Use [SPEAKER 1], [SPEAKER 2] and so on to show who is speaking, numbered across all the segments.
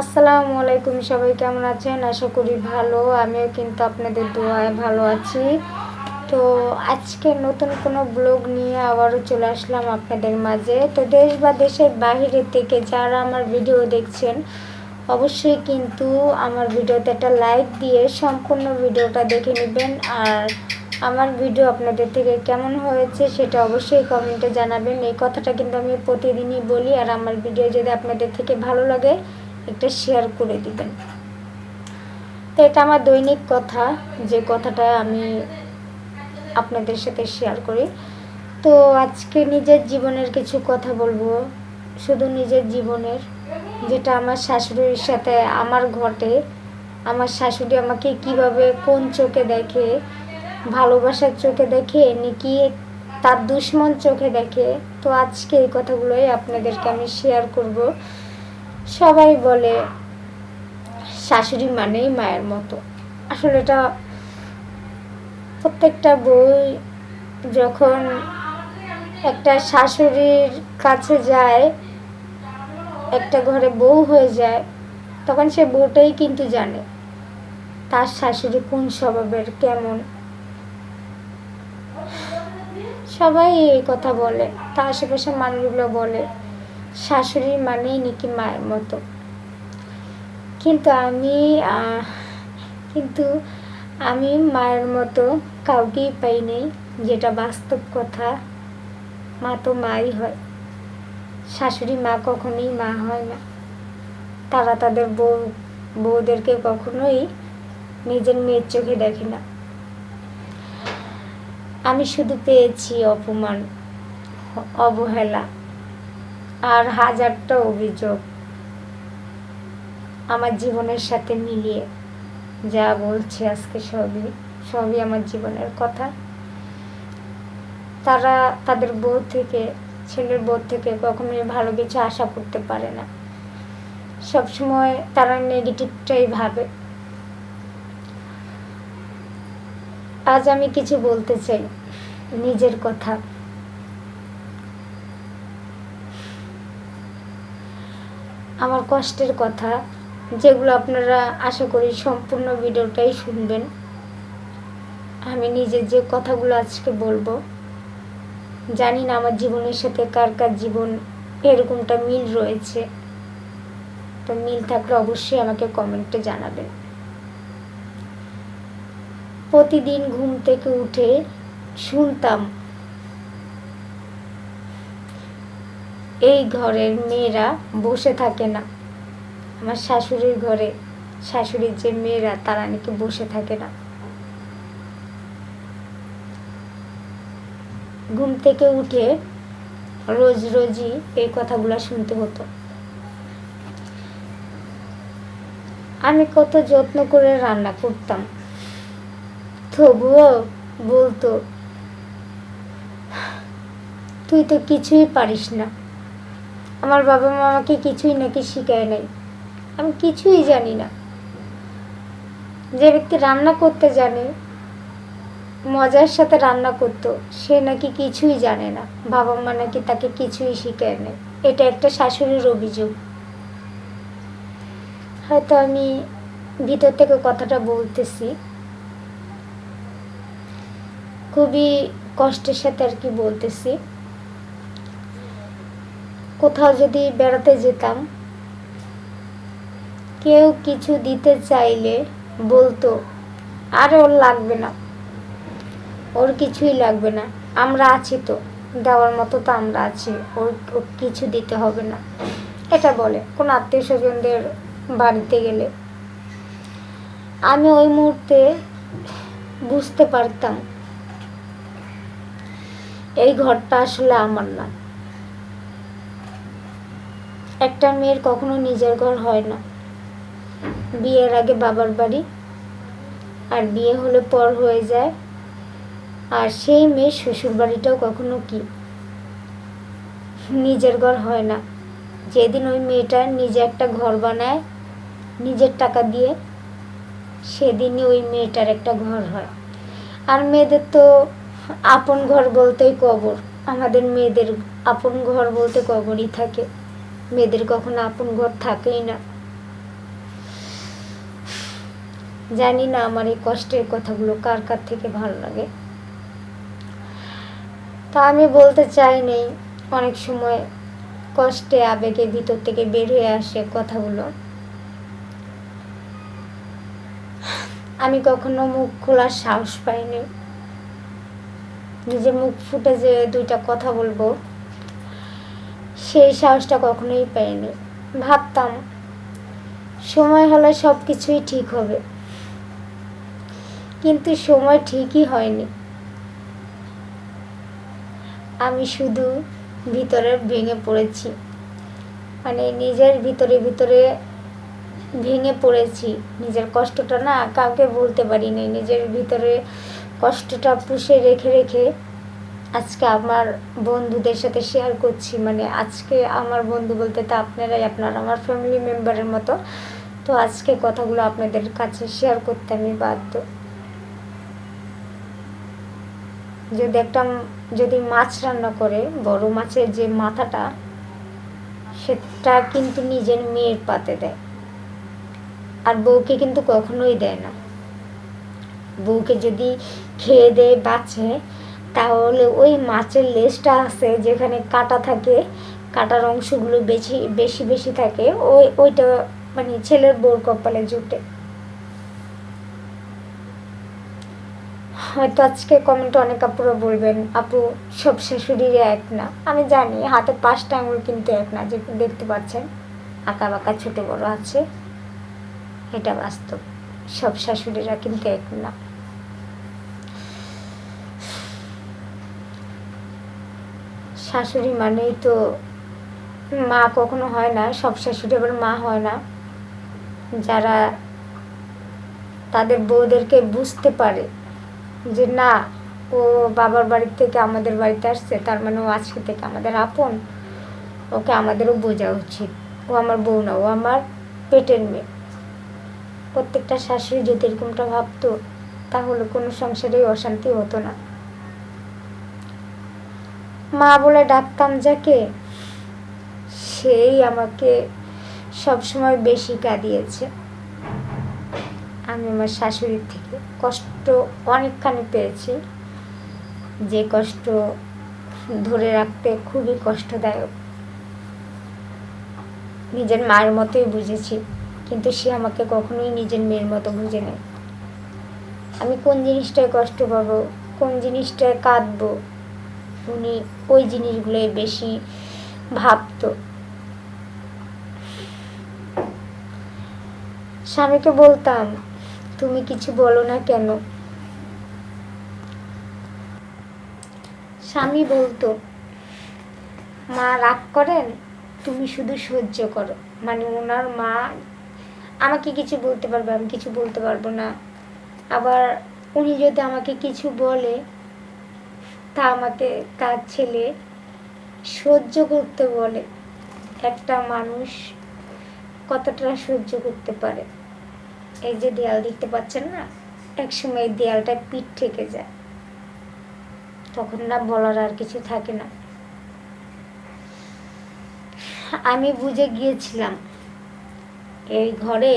[SPEAKER 1] আসসালামু আলাইকুম, সবাই কেমন আছেন? আশা করি ভালো, আমিও কিন্তু আপনাদের দোয়ায় ভালো আছি। তো আজকে নতুন কোনো ব্লগ নিয়ে আবারও চলে আসলাম আপনাদের মাঝে। তো দেশ বা দেশের বাইরে থেকে যারা আমার ভিডিও দেখছেন, অবশ্যই কিন্তু আমার ভিডিওতে একটা লাইক দিয়ে সম্পূর্ণ ভিডিওটা দেখে নেবেন। আর আমার ভিডিও আপনাদের থেকে কেমন হয়েছে সেটা অবশ্যই কমেন্টে জানাবেন। এই কথাটা কিন্তু আমি প্রতিদিনই বলি, আর আমার ভিডিও যদি আপনাদের থেকে ভালো লাগে একটা শেয়ার করে দিবেন। তো এটা আমার দৈনিক কথা, যে কথাটা আমি আপনাদের সাথে শেয়ার করি। তো আজকে নিজের জীবনের কিছু কথা বলব। শুধু নিজের জীবনের, যেটা আমার শাশুড়ির সাথে আমার ঘটে। আমার শাশুড়ি আমাকে কীভাবে কোন চোখে দেখে, ভালোবাসার চোখে দেখে, নাকি তার দুশ্মন চোখে দেখে। তো আজকে এই কথাগুলোই আপনাদেরকে আমি শেয়ার করব। সবাই বলে শাশুড়ি মানেই মায়ের মতো। আসলে এটা প্রত্যেকটা বই যখন একটা শাশুড়ির কাছে যায়, একটা ঘরে বউ হয়ে যায়, তখন সে বউটাই কিন্তু জানে তার শাশুড়ি কোন স্বভাবের, কেমন। সবাই এই কথা বলে, তার আশেপাশে মানুষগুলো বলে। শাশুড়ি মানেই নাকি মায়ের মতো। কিন্তু আমি কিন্তু আমি মায়ের মতো কাউকেই পাই পাইনি যেটা বাস্তব কথা মা তো মাই হয়। শাশুড়ি মা কখনোই মা হয় না। তারা তাদের বউ, বউদেরকে কখনোই নিজের মেয়ের চোখে দেখে না। আমি শুধু পেয়েছি অপমান, অবহেলা। আর হাজারটা অভিযোগ আমার জীবনের সাথে মিলিয়ে যা বলছে আজকে সবই সবই আমার জীবনের কথা। তারা তাদের বউ থেকে, ছেলের বউ থেকে কখনোই ভালো কিছু আশা করতে পারে না। সবসময় তারা নেগেটিভটাই ভাবে। আজ আমি কিছু বলতে চাই নিজের কথা। আমার কষ্টের কথা, যেগুলো আপনারা আশা করি সম্পূর্ণ ভিডিওটাই শুনবেন। আমি নিজের যে কথাগুলো আজকে বলব, জানি না আমার জীবনের সাথে কার কার জীবন এরকমটা মিল রয়েছে। তো মিল থাকলে অবশ্যই আমাকে কমেন্টে জানাবেন। প্রতিদিন ঘুম থেকে উঠে শুনতাম এই ঘরের মেয়েরা বসে থাকে না। আমার শাশুড়ির ঘরে, শাশুড়ির যে মেয়েরা, তারা নাকি বসে থাকে না। ঘুম থেকে উঠে রোজ রোজই এই কথাগুলো শুনতে হতো। আমি কত যত্ন করে রান্না করতাম। তবুও বলতো, তুই তো কিছুই পারিস না। আমার বাবা মা আমাকে কিছুই নাকি শিখায় নাই। আমি কিছুই জানি না। যে ব্যক্তি রান্না করতে জানে, মজার সাথে রান্না করতো, সে নাকি কিছুই জানে না। বাবা মা নাকি তাকে কিছুই শিখায় নেয় এটা একটা শাশুড়ির অভিযোগ। হয়তো আমি ভিতর থেকে কথাটা বলতেছি। খুবই কষ্টের সাথে আর কি বলতেছি। কোথাও যদি বেড়াতে যেতাম, কেউ কিছু দিতে চাইলে বলতো, আর ওর লাগবে না। ওর কিছুই লাগবে না। আমরা আছি তো। দেওয়ার মতো তো আমরা আছি। ওর কিছু দিতে হবে না। এটা বলে কোন আত্মীয় স্বজনদের বাড়িতে গেলে। আমি ওই মুহূর্তে বুঝতে পারতাম, এই ঘরটা আসলে আমার না। একটা মেয়ের কখনো নিজের ঘর হয় না। বিয়ের আগে বাবার বাড়ি। আর বিয়ে হলে পর হয়ে যায়। আর সেই মেয়ে শ্বশুর বাড়িটাও কখনো কি? নিজের ঘর হয় না। যেদিন ওই মেয়েটা নিজে একটা ঘর বানায়, নিজের টাকা দিয়ে, সেদিনই ওই মেয়েটার একটা ঘর হয়। আর মেয়েদের তো আপন ঘর বলতেই কবর। আমাদের মেয়েদের আপন ঘর বলতে কবরই থাকে। মেয়েদের কখনো আপন ঘর থাকেই না। জানি না আমার এই কষ্টের কথাগুলো কার কার থেকে ভালো লাগে। তা আমি বলতে চাই নেই, অনেক সময় কষ্টে আবেগে ভিতর থেকে বের হয়ে আসে কথাগুলো। আমি কখনো মুখ খোলার সাহস পাইনি। নিজে মুখ ফুটে যে দুইটা কথা বলব সেই সাহসটা কখনোই পাইনি। ভাবতাম, সময় হলে সব কিছুই ঠিক হবে। কিন্তু সময় ঠিকই হয়নি। আমি শুধু ভিতরে ভেঙে পড়েছি। মানে নিজের ভিতরে ভিতরে ভেঙে পড়েছি। নিজের কষ্টটা না কাউকে বলতে পারিনি। নিজের ভিতরে কষ্টটা পুষে রেখে রেখে আজকে আমার বন্ধুদের সাথে শেয়ার করছি। মানে আজকে আমার বন্ধু বলতে তো আপনারাই আপনার, আমার ফ্যামিলি মেম্বারের মতো। তো আজকে কথাগুলো আপনাদের কাছে শেয়ার করতে আমি বাধ্য। যদি একটা যদি মাছ রান্না করে, বড় মাছের যে মাথাটা, সেটা কিন্তু নিজের মেয়ের পাতে দেয়। আর বউকে কিন্তু কখনোই দেয় না। বউকে যদি খেয়ে দেয় বাঁচে তাহলে ওই মাছের লেজটা আছে যেখানে কাটা থাকে, কাটার অংশগুলো বেশি বেশি বেশি থাকে, ওই, ওইটা মানে ছেলের বউর কপালে জুটে। হয়তো আজকে কমেন্টে অনেক আপুরা বলবেন, আপু, সব শাশুড়ির এক না? আমি জানি, হাতে পাঁচটা আঙুল কিন্তু এক না, যে দেখতে পাচ্ছেন, আঁকা বাঁকা ছোটো বড় আছে, এটা বাস্তব, সব শাশুড়িরা কিন্তু এক না। শাশুড়ি মানেই তো মা কখনো হয় না, সব শাশুড়ি আবার মা হয় না। যারা তাদের বউদেরকে বুঝতে পারে যে না, ও বাবার বাড়ি থেকে আমাদের বাড়িতে আসছে, তার মানে ও আজকে থেকে আমাদের আপন, ওকে আমাদেরও বোঝা উচিত। ও আমার বউ না, ও আমার পেটের মেয়ে। প্রত্যেকটা শাশুড়ি যদি এরকমটা ভাবতো, তাহলে কোনো সংসারেই অশান্তি হতো না। মা বলে ডাকতাম যাকে, সেই আমাকে সবসময় বেশি কাঁদিয়েছে। আমি আমার শাশুড়ির থেকে কষ্ট অনেকখানি পেয়েছি। যে কষ্ট ধরে রাখতে খুবই কষ্টদায়ক। নিজের মায়ের মতোই বুঝেছি, কিন্তু সে আমাকে কখনোই নিজের মেয়ের মতো বুঝে নেয় আমি কোন জিনিসটায় কষ্ট পাবো, কোন জিনিসটায় কাঁদবো উনি ওই জিনিসগুলোই বেশি ভাবতো। স্বামীকে বলতাম, তুমি কিছু বলো না কেন? স্বামী বলতো, মা রাগ করেন? তুমি শুধু সহ্য করো। মানে ওনার মা, আমাকে কিছু বলতে পারবে, আমি কিছু বলতে পারব না। আবার উনি যদি আমাকে কিছু বলে তা আমাকে তার ছেলে? সহ্য করতে বলে। একটা মানুষ কতটা সহ্য করতে পারে? এই যে দেয়াল দেখতে পাচ্ছেন না? একসময় দেয়ালটা পিঠ থেকে যায়। তখন না বলার আর কিছু থাকে না। আমি বুঝে গিয়েছিলাম, এই ঘরে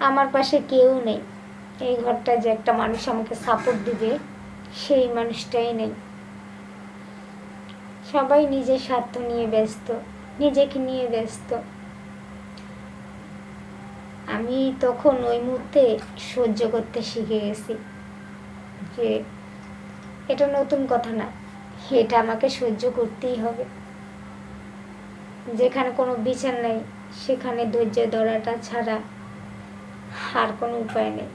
[SPEAKER 1] আমার পাশে কেউ নেই। এই ঘরটা যে একটা মানুষ আমাকে সাপোর্ট দিবে সেই মানুষটাই নেই। সবাই নিজের স্বার্থ নিয়ে ব্যস্ত, নিজেকে নিয়ে ব্যস্ত। আমি তখন ওই মুহূর্তে সহ্য করতে শিখে গেছি যে এটা নতুন কথা না, এটা আমাকে সহ্য করতেই হবে। যেখানে কোনো বিচার নেই, সেখানে ধৈর্য ধরাটা ছাড়া আর কোনো উপায় নেই।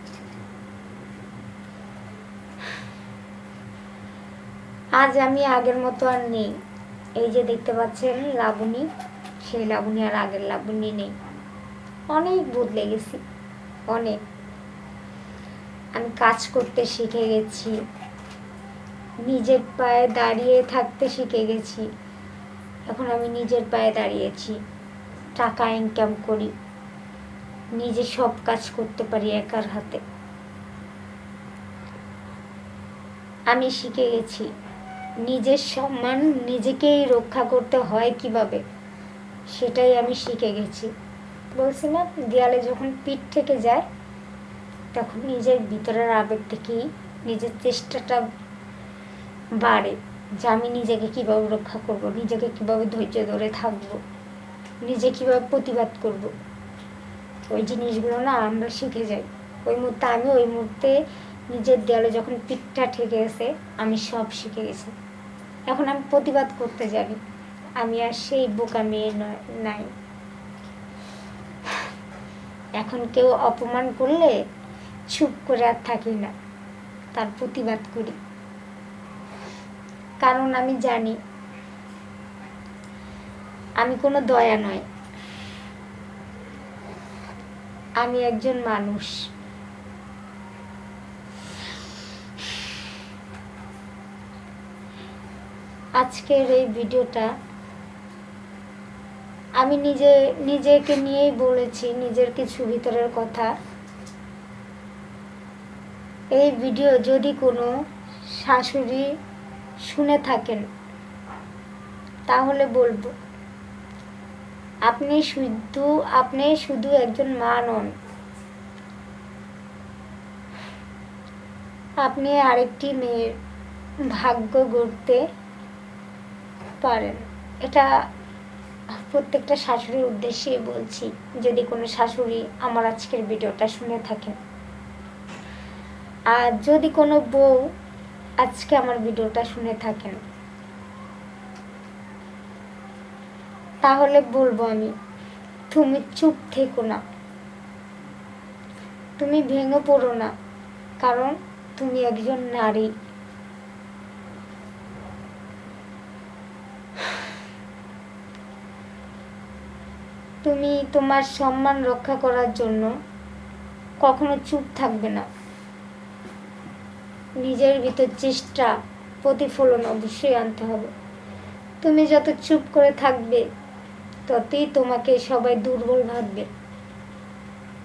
[SPEAKER 1] আজ আমি আগের মতো আর নেই। এই যে দেখতে পাচ্ছেন লাবণী, সেই লাবণী আর আগের লাবণী নেই। অনেক বদলে গেছি, অনেক। আমি কাজ করতে শিখে গেছি, নিজের পায়ে দাঁড়িয়ে থাকতে শিখে গেছি। এখন আমি নিজের পায়ে দাঁড়িয়েছি, টাকা ইনকাম করি, নিজে সব কাজ করতে পারি একার হাতে। আমি শিখে গেছি নিজের সম্মান নিজেকেই রক্ষা করতে হয় কীভাবে, সেটাই আমি শিখে গেছি। বলছি না দেয়ালে যখন পিঠ থেকে যায়, তখন নিজের ভিতরের আবেগ থেকেই নিজের চেষ্টাটা বাড়ে যে আমি নিজেকে কীভাবে রক্ষা করব, নিজেকে কীভাবে ধৈর্য ধরে থাকব, নিজে কীভাবে প্রতিবাদ করব। ওই জিনিসগুলো না আমরা শিখে যাই। ওই মুহূর্তে আমি ওই মুহূর্তে নিজের দেয়ালে যখন পিঠটা ঠেকে গেছে, আমি সব শিখে গেছি। এখন আমি প্রতিবাদ করতে জানি, আমি আর সেই বোকা মেয়ে নয়, নাই। এখন কেউ অপমান করলে চুপ করে আর থাকি না, তার প্রতিবাদ করি। কারণ আমি জানি, আমি কোনো দয়া নয়। আমি একজন মানুষ। আজকের এই ভিডিওটা আমি নিজে, নিজেকে নিয়েই বলেছি, নিজের কিছু ভিতরের কথা। এই ভিডিও যদি কোনো শাশুড়ি শুনে থাকেন, তাহলে বলব, আপনি শুধু আপনি শুধু একজন মা নন। আপনি আরেকটি মেয়ের ভাগ্য গড়তে পারেন। এটা প্রত্যেকটা শাশুড়ির উদ্দেশ্যে বলছি, যদি কোনো শাশুড়ি আমার আজকের ভিডিওটা শুনে থাকেন। আর যদি কোনো বউ আজকে আমার ভিডিওটা শুনে থাকেন, তাহলে বলব আমি, তুমি চুপ থেকো না। তুমি ভেঙে পড়ো না, কারণ তুমি একজন নারী। তুমি তোমার সম্মান রক্ষা করার জন্য কখনো চুপ থাকবে না। নিজের ভিতর চেষ্টা, প্রতিফলন অবশ্যই আনতে হবে। তুমি যত চুপ করে থাকবে, ততই তোমাকে সবাই দুর্বল ভাববে।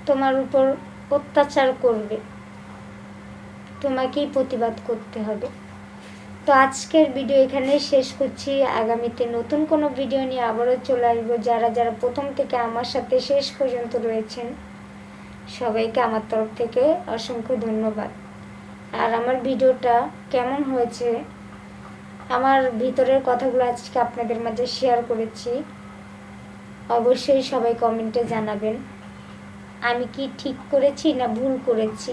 [SPEAKER 1] তোমার উপর অত্যাচার করবে। তোমাকেই প্রতিবাদ করতে হবে। তো আজকের ভিডিও এখানে শেষ করছি। আগামীতে নতুন কোনো ভিডিও নিয়ে আবারও চলে আসব। যারা যারা প্রথম থেকে আমার সাথে শেষ পর্যন্ত রয়েছেন, সবাইকে আমার তরফ থেকে অসংখ্য ধন্যবাদ। আর আমার ভিডিওটা কেমন হয়েছে, আমার ভিতরের কথাগুলো আজকে আপনাদের মাঝে শেয়ার করেছি, অবশ্যই সবাই কমেন্টে জানাবেন। আমি কি ঠিক করেছি না ভুল করেছি?